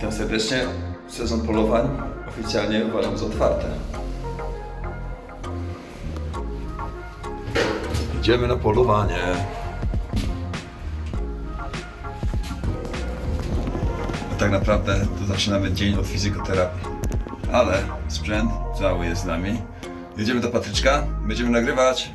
Witam serdecznie. Sezon polowań oficjalnie uważam za otwarty. Idziemy na polowanie. Tak naprawdę to zaczynamy dzień od fizykoterapii. Ale sprzęt cały jest z nami. Jedziemy do Patryczka, będziemy nagrywać.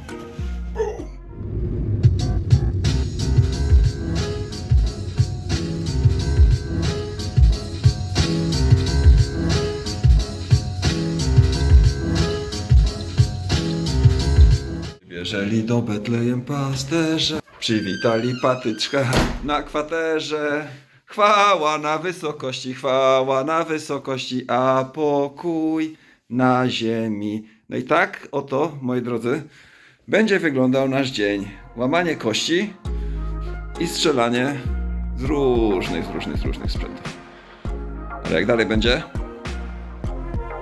Wierzyli do Betlejem pasterze, przywitali patyczka na kwaterze. Chwała na wysokości, chwała na wysokości, a pokój na ziemi. No i tak oto, moi drodzy, będzie wyglądał nasz dzień. Łamanie kości i strzelanie z różnych, z różnych, z różnych sprzętów. Ale jak dalej będzie,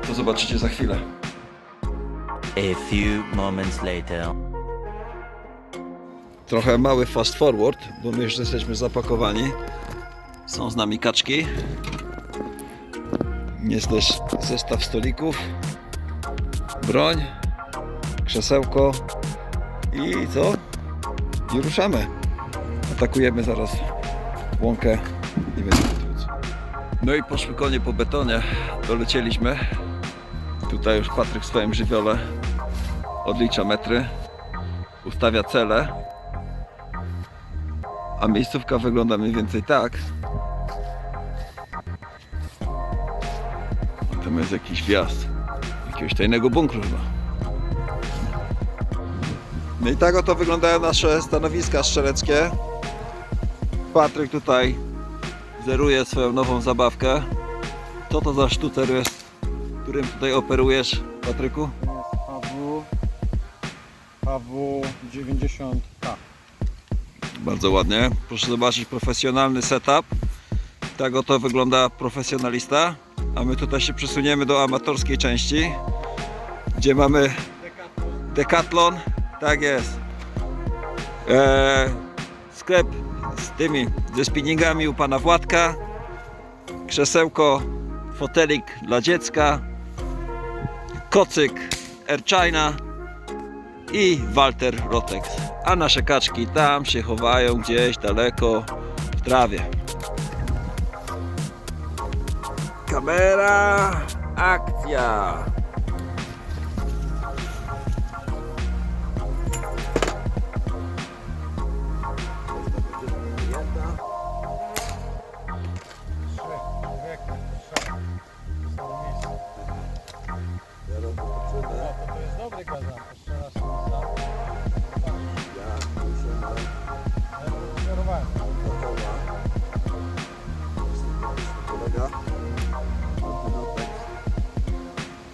to zobaczycie za chwilę. A few moments later. Trochę mały fast forward, bo my już jesteśmy zapakowani. Są z nami kaczki. Jest też zestaw stolików, broń, krzesełko i co? I ruszamy. Atakujemy zaraz łąkę i będziemy tłuc. No i poszły konie po betonie. Dolecieliśmy. Tutaj już Patryk w swoim żywiole odlicza metry, ustawia cele. A miejscówka wygląda mniej więcej tak. Tam jest jakiś wjazd. Jakiegoś tajnego bunkru chyba. No i tak oto wyglądają nasze stanowiska strzeleckie. Patryk tutaj zeruje swoją nową zabawkę. Co to za sztucer jest, którym tutaj operujesz, Patryku? AW AW 90K. Bardzo ładnie. Proszę zobaczyć profesjonalny setup. Tak oto wygląda profesjonalista. A my tutaj się przesuniemy do amatorskiej części, gdzie mamy Decathlon. Tak jest. Eee, sklep z tymi, ze spinningami u pana Władka. Krzesełko, fotelik dla dziecka. Kocyk Air China i Walter Rotex. A nasze kaczki tam się chowają gdzieś daleko w trawie. Kamera, akcja! Jeszcze raz za. Kierowałem. kolega.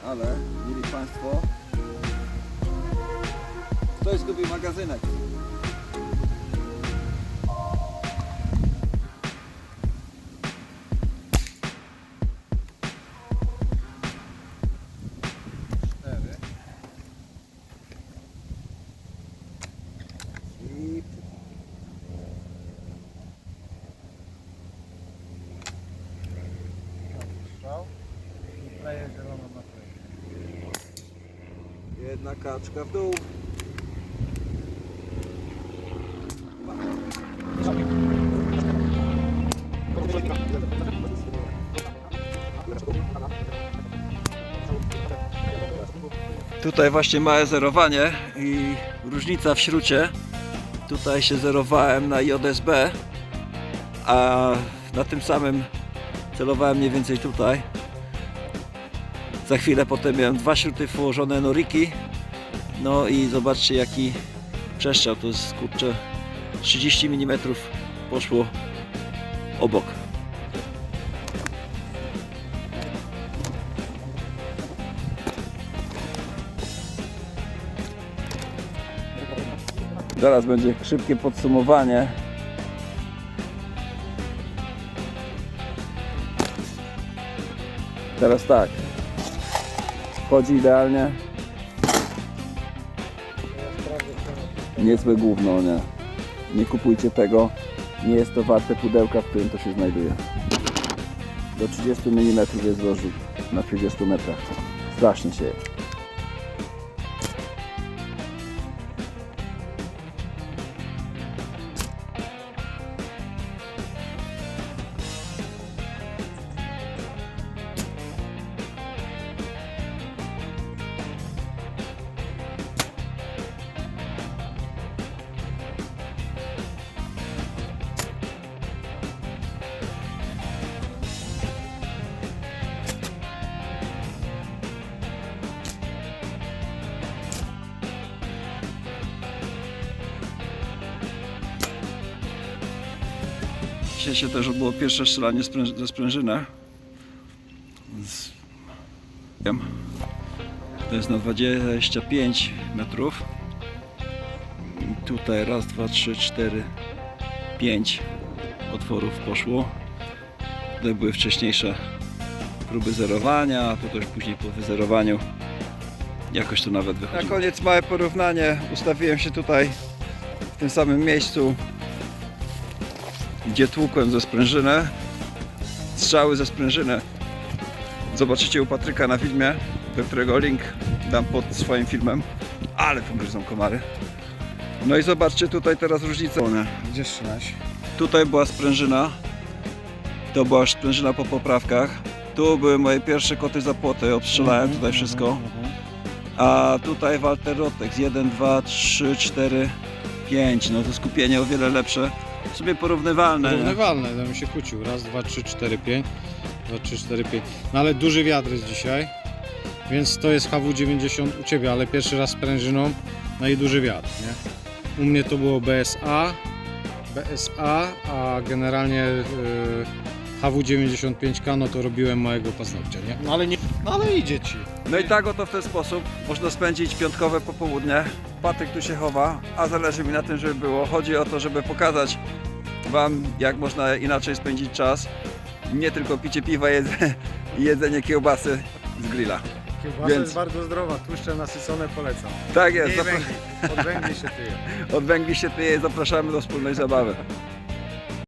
Ale, mieli Państwo, ktoś zgubił magazynek. Jedna kaczka w dół. Tutaj właśnie małe zerowanie i różnica w śrucie. Tutaj się zerowałem na JSB, a na tym samym celowałem mniej więcej tutaj. Za chwilę potem miałem dwa śruty włożone noriki. No i zobaczcie jaki przeszczał. To jest kurczę 30 mm poszło obok. Zaraz będzie szybkie podsumowanie. Teraz tak. Chodzi idealnie. Niezłe gówno, nie. Nie kupujcie tego. Nie jest to warte pudełka, w którym to się znajduje. do 30 mm jest rozrzut na 30 metrach. Strasznie się Dzisiaj się też odbyło pierwsze strzelanie ze sprężyny. Wiem. To jest na 25 metrów. Tutaj raz, dwa, trzy, cztery, pięć otworów poszło. Tutaj były wcześniejsze próby zerowania, a to też później po wyzerowaniu jakoś to nawet wychodzi. Na koniec małe porównanie. Ustawiłem się tutaj w tym samym miejscu gdzie tłukłem ze sprężynę. Strzały ze sprężyny. Zobaczycie u Patryka na filmie, do którego link dam pod swoim filmem. Ale tu gryzą komary. No i zobaczcie tutaj teraz różnicę. Gdzie strzelałeś? Tutaj była sprężyna. To była sprężyna po poprawkach. Tu były moje pierwsze koty za płoty. Obstrzelałem tutaj wszystko. A tutaj Walter Rotex 1, 2, 3, 4, 5. No to skupienie o wiele lepsze. W sumie porównywalne. Porównywalne, to mi się kłócił. Raz, dwa, trzy, cztery, pięć. Dwa, trzy, cztery, pięć. No ale duży wiatr jest dzisiaj. Więc to jest HW90 u Ciebie, ale pierwszy raz z prężyną. No i duży wiatr, nie? U mnie to było BSA. BSA, a generalnie yy, HW95K, no to robiłem małego paznokcia, nie? No ale nie, no ale idzie Ci. No i tak oto w ten sposób można spędzić piątkowe popołudnie. Patryk tu się chowa, a zależy mi na tym, żeby było. Chodzi o to, żeby pokazać Wam, jak można inaczej spędzić czas. Nie tylko picie piwa jedze, i jedzenie kiełbasy z grilla. Kiełbasa Więc- jest bardzo zdrowa, tłuszcze nasycone polecam. Tak jest, zapra- węgiel, od węgli się tyje. od węgli się tyje i zapraszamy do wspólnej zabawy.